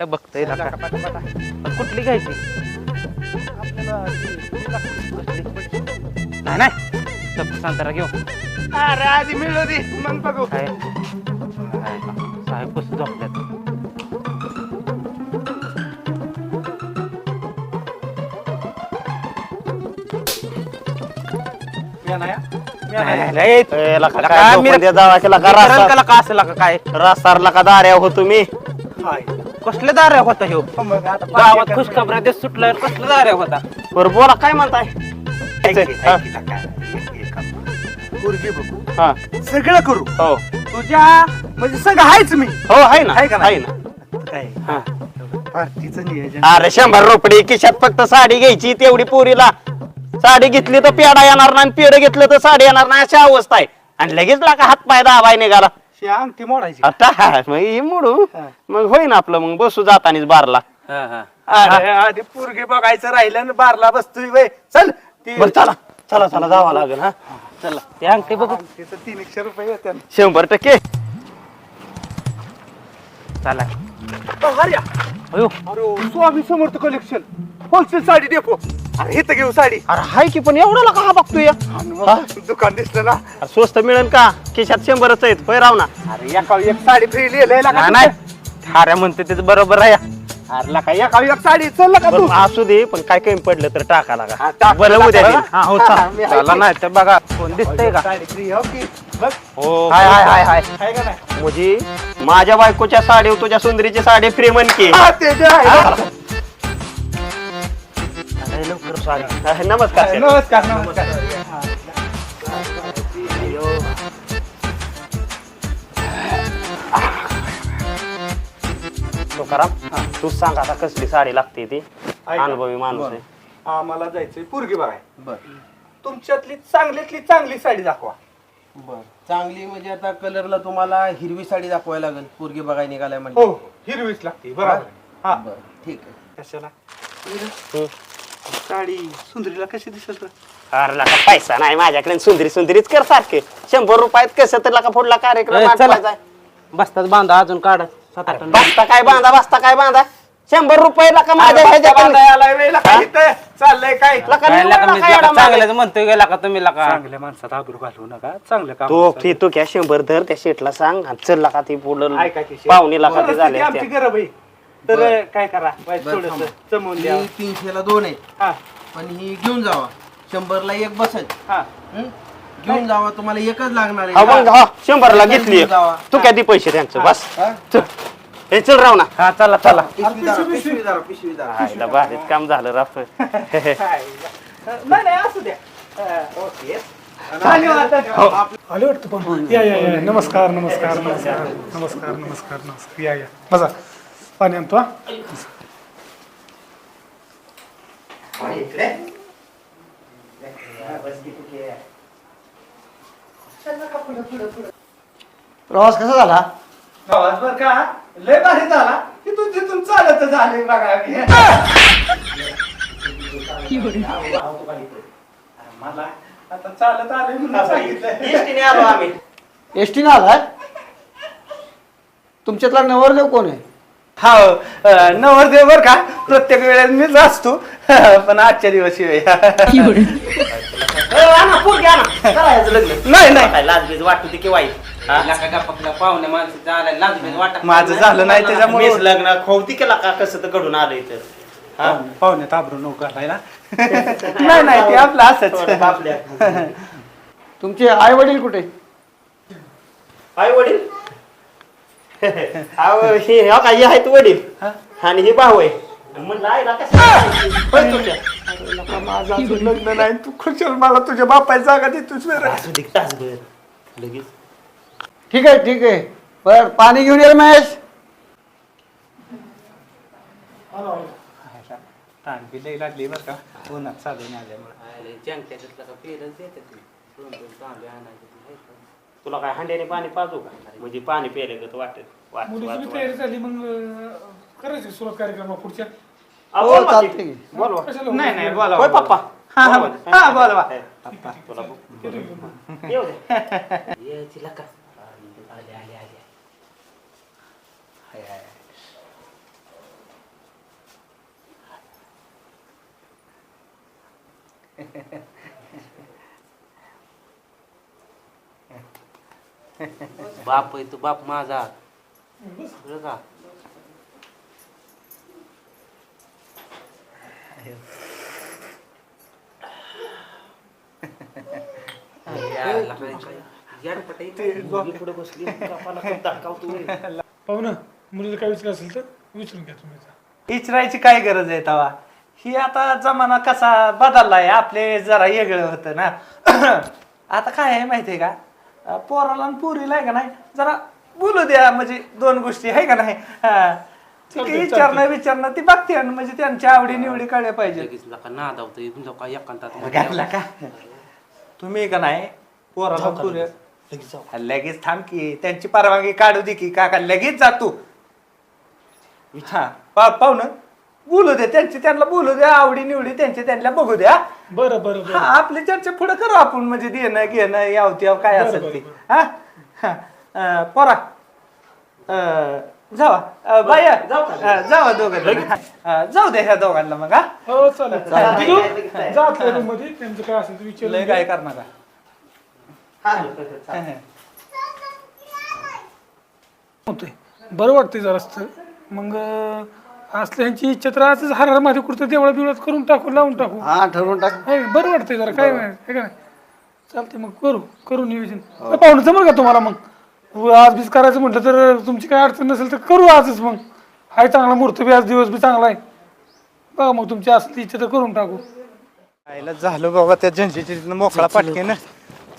काय बघतोय ना. का? पण कुठली घ्यायची? नाही नाही. तप संत्रा घेऊ. अरे आधी मिळू दे. मग बघू. काय काय का? साहेब कसं झोपल्यात लका, काय झोपून द्या जावा की का का दाऱ्या हो तुम्ही? कसले दाऱ्या होता ह्यो? गावात खुशखबऱ्या देत सुटलं कसलं दाऱ्या होता? बरं बोला काय म्हणताय? हा, पोरगी बघू. हा, सगळं करू. हो. तुझ्या म्हणजे सगळं आहेच मी. हो आहे ना आहे का आहे? ना. काय? हा. पार्टीचं नियोजन. अरे शंभर रुपये खिशात फक्त साडी घ्यायची तेवढी पोरीला. साडी घेतली तर पेडा येणार नाही पेड घेतलं तर साडी येणार नाही अशी अवस्था आहे. आणि लगेच लाका हात पाय दाबाय निघाला. अंगठी मोडायची. आता मग ही मोडू. मग होईन आपलं मग बसू जातानीच बारला. अरे. आधी पोरगी बघायचं राहिलं ना बारला बसतोय वय. चल ती बरं चला. चला चला जावं लागेल हा. चला ते अंगठी बघू. तिचं तीन एकशे रुपये येते शंभर टक्के. चला. हर्या अयो. अरे Swami Samarth collection wholesale sari depot अरे इथं घेऊ साडी. अरे हाय की पण एवढा का हा बघतोय मग दुकान दिसलं ना. अरे स्वस्त मिळेल का? खिशात शंभरच आहेत. होय राव ना. अरे एका एक साडी फ्री लिहिलंय ना नाही नाही. थाऱ्या म्हणते ते बरोबर आहे साडी चल का तू? बरं, असू दे पण काय कमी पडलं तर टाका हा, लागा टाक. बरं उद्या हा, देईन. हा हो हा, मी आहे चला. नाही तर बघा कोण दिसतंय का? साडी फ्री हो की बघ. हो. हाय हाय हाय हाय. आहे का नाही? म्हणजे माझ्या बायकोच्या साडीवर तुझ्या सुंदरीची साडी फ्री म्हण की. हा, ते जे आहे ना. अरे, लवकर साडी. अरे, नमस्कार. नमस्कार नमस्कार. तुकाराम तू सांग आता कसली साडी लागते ती? ऐका. अनुभवी माणूस आहे. आम्हाला जायचंय पोरगी बघाय तुमच्यातली चांगलीतली चांगली साडी दाखवा. बर. चांगली म्हणजे आता कलरला तुम्हाला हिरवी साडी दाखवायला लागेल. पोरगी बघायला निघालाय म्हणजे. हो हिरवीच लागते बरोबर. हा. बर ठीक आहे. कशाला? हम्म. साडी सुंदरीला कशी दिसत अरे लका पैसा नाही माझ्याकडे सुंदरी सुंदरीच कर सारखे. शंभर रुपयात कसं तर लका पुढला कार्यक्रम ए, चला. आटवायचा आहे. बसतात बांधा अजून काढ. सात आठ बसता काय बांधा बसता काय बांधा? शंभर रुपये लका माझ्या चाललंय काय? लका एवढा मागे. चांगल्याच म्हणतोय गेला का तुम्ही लका. चांगल्या माणसात आबरू घालू नका. चांगलं काम तो की तू क्या? शंभर धर त्या शेटला सांग आणि चल लका ती पुढं ऐका की शेठ. पाहुणी लका ते परिस्थिती झाले आमची. गरब आहे तर काय करा? बरं, थोडस थांबा. चमवून द्या. ही तीनशेला दोन आहेत. हा. पण ही घेऊन जावा. शंभरला एक बसत. हा? घेऊन जावा तुम्हाला एकच लागणार हा मग हा शंभरला घेतली जावा. तू काय दी पैसे त्यांचं बस. हा? चल. हे चल राव ना. हा चला चला. पिशवी काम झालं राव. काय? नाही नाही असू द्या. हा, ओके धन्यवाद धन्यवाद. आले वाटतं पण या या या. नमस्कार नमस्कार नमस्कार. नमस्कार नमस्कार नमस्कार. या या. बसा. पाणी आणतो हा. प्रवास कसा झाला? प्रवास बर का? लय भारी झाला. तिथून तिथून चालत झाले बघा मी. मला आता चालत आले म्हणून सांगितलं एसटीने आलो आम्ही. एस टीनं आलाय? तुमच्यातला नवरदेव कोण आहे? हा नवरदेव बर का? प्रत्येक वेळेस मीच असतो. पण आजच्या दिवशी वेळ. नाही नाही. काय लाजबीज पाहुणे माणसं वाटत माझं झालं नाही त्याच्यामुळे. लग्न खोवती केला का? कसं तर घडून आलंय तर. हा? पाहुण्यात आबरू नको घालायला. नाही नाही ते आपलं असंच. आपल्या. तुमचे आई वडील कुठे? आई वडील अहो, हे हो का, हे आहेत वडील आणि ही भाऊ आहे म्हणलं आईला कसं होय तुझ्या? माझं अजून लग्न नाही तू खुशाल मला तुझ्या बापाची जागा देतोस बरं असू दे तासभर लगेच ठीक आहे ठीक आहे बर पाणी घेऊन ये रे महेश लई लागली बरं का उन्हात चालून आल्यामुळे तुला काय हांड्याने पाणी पाजू का? म्हणजे पाणी प्यायला गत वाटत. वाच- वाच- तयारी मग करायची सुरुवात कार्यक्रम पुढच्या. बोला तुला आले आले बाप आहे तू बाप माझा. कळलं का? पुढे बसली मुलीला काय विचार असेल तर? विचारून घ्या तुम्ही आता. इचरायची काय गरज आहे तवा? ही आता जमाना कसा बदललाय आपले जरा वेगळं होतं ना. आता काय आहे माहितीये का? अं, पोराला आणि पोरीला आहे का नाही? जरा बोलू द्या म्हणजे दोन गोष्टी आहे का नाही? हा. ती विचारणं विचारणं ती बघते आणि म्हणजे त्यांच्या आवडी निवडी कळल्या पाहिजे लगेच लका घातला का? तुम्ही का नाही पोराला पोरी लगेच? थांब की त्यांची परवानगी काढू दे की काका लगेच जातो हा पा पाहू ना. बोलू दे त्यांची त्यांना बोलू द्या आवडी निवडी त्यांची त्यांना बघू द्या. बरं बरं हा बरं आपली चर्चा पुढे करू आपण म्हणजे देणं घेणं याव त्याव काय बरं, असेल ते. हा? हा. अं, पोरा. अं, जावा. अं, बाया. अं, जावा दोघं. जाऊ दे ह्या दोघांना मग हा? हो चालेल दिदू, जा आपल्या रूममध्ये त्यांचं काय असेल ते लय विचारून काय घ्या. करणार होतंय. बरं वाटतंय जरासं. मग अं, असल्यांची इच्छा तर आजच हारमध्ये कुठं देवळा बिवळात करून टाकू लावून टाकू. हा ठरवून टाक. आहे, बरं वाटतंय जरा काय है का नाही? चालते मग करू करू नियोजन. पाहुणं जमल का तुम्हाला मग? आज बीज करायचं म्हटलं तर तुमची काय अडचण नसेल तर करू आजच मग. आहे चांगला मुहूर्त बी आज दिवस बी चांगला आहे. बघा मग तुमची असली इच्छा तर करून टाकू. आईला झालं बाबा त्या झंझीची मोकळा पाटकेन.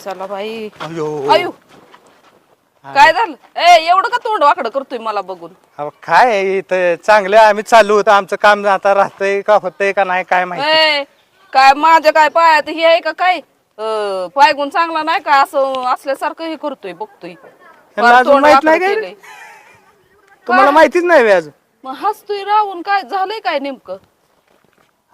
चला बाई. अयो. आयु काय झालं? ए एवढं का तोंड वाकडं करतोय मला बघून? अहो, काय आहे इथं? चांगलं आम्ही चालू होतं. आमचं काम आता राहतंय का होतंय का नाही काय माहिती. ए काय माझ्या काय पायात हे आहे का काय? अं, पायगुण चांगला नाही का? असं असल्यासारखं हे करतोय बघतोय. ह्यांना फार अजून तोंड माहीत वाकडं नाही काय? केलंय. तुम्हाला माहितीच नाही व्याज मग हसतोय राहून काय झालंय काय नेमकं?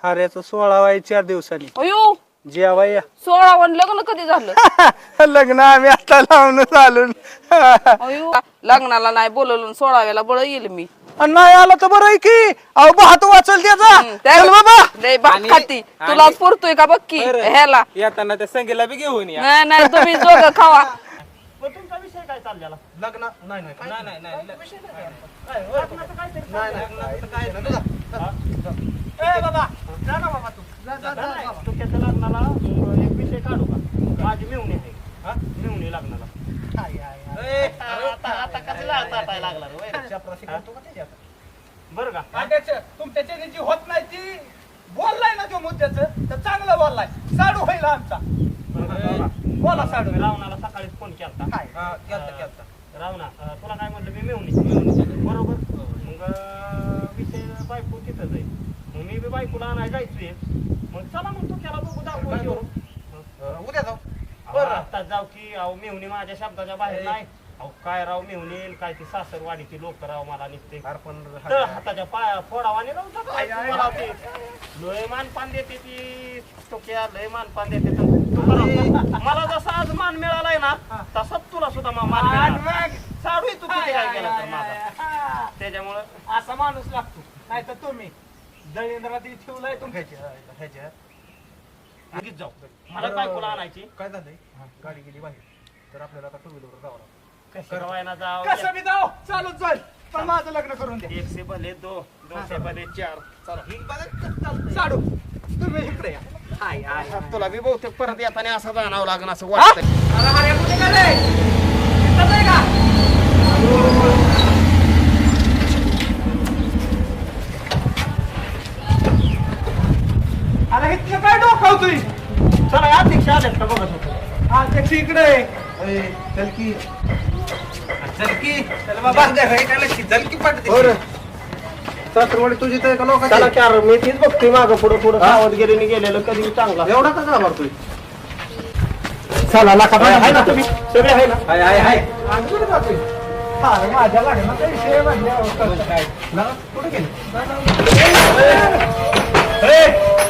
हार्याचं सोळा वाय चार दिवसांनी. अयो! जेवाय या. सोळावं लग्न कधी झालं? लग्न आम्ही आता लावून चालून. अयो लग्नाला नाही बोलवलं आणि सोळाव्याला बळ येईल मी. नाही आलं तर बरं आहे की. अहो भात वाचल त्याचा. त्या- चल बाबा. लय भात खाती. तुला पुरतोय का बघ की ह्याला. येताना त्या संगीला बी घेऊन या. नाही नाही तुम्ही दोघं खावा. बरं का? अध्यक्ष तुमच्या जी होत नाही ती. बोललाय ना तो मुद्द्याचं तर चांगलं बोललाय. साडू होईल आमचा. बोला साडू. रावणाला सकाळीच फोन केलता. काय केलता केलता. रावणा तुला काय म्हणलं? मी मिळून बरोबर? मग विषय बायको तिथंच आहे मग मी बी बायकोला आणायला जायचोय मग चला मग तू त्याला बघू दाखवून घेऊ उद्या जाऊ. बरं. आता जाऊ की अहो मेहुणी माझ्या शब्दाच्या बाहेर नाही. अहो काय राव मेहुणी काय ती सासरवाडीची लोक राव मला निघते. हाताच्या पाया फोडावाने राहू मला ते लय मानपान देते ती. टोक्या लय मानपान देते तर मला जसा आज मान मिळालाय ना तसाच तुला सुद्धा मा- मान मिळाला. साडू तू किती काय केलं तर माझा. त्याच्यामुळं असा माणूस लागतो. नाही तर तुम्ही दळेंद्रात ठेवलाय ह्याच्या लगेच जाऊ. मला बायकोला आणायची. काय झालंय? गाडी गेली बाहेर. तर आपल्याला आता टू व्हीलर जावं कसं वायना जाऊ कसं बी जाऊ? चालूच जाईल पण माझं लग्न करून द्या. एक से भले दो दो से भले चार. तुम्ही इकडे या. हाय हाय हाय. तुला बी बहुतेक परत येताना असं जाणावं लागेल असं वाटतंय. अरे हाय, कुठे गेले? इथंच आहे का? अरे काय डोकावतोय चला अध्यक्ष आलेत का बघत होतो. अध्यक्ष इकडे आहे. चल की चल की चल बाबा चल की पडते सासरवाडी तुझी तर लोकांची. चला चार मी तीच बघतोय मागं पुढं पुढं गेले गेलेलं कधी चांगला. एवढा का चला नका आहे ना तुम्ही. सगळे आहे ना? हाय हाय हाय. कुठे जातोय. हा माझ्या लग्नाचा विषय म्हणल्यावर कसं काय? ना कुठे गेले?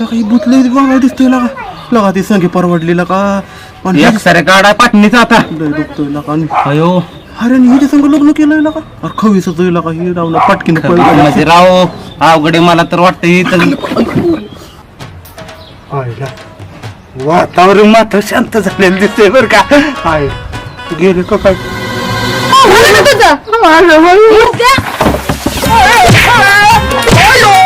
काही बुतले बघा दिसतोय लगा. लगा ते संगे परवडलेला का एक सारे गाडा पाटणीचा आता. लय लगा. आणि अयो. अरे नी हिच्या संग लग्न केलंय लगा. अरे खवीस लगा. हे रावला पटकीन म्हणजे राव अवघडे मला तर वाटतंय वातावरण मात्र शांत झालेलं दिसतंय बरं का. आय गेले का काय? तुझं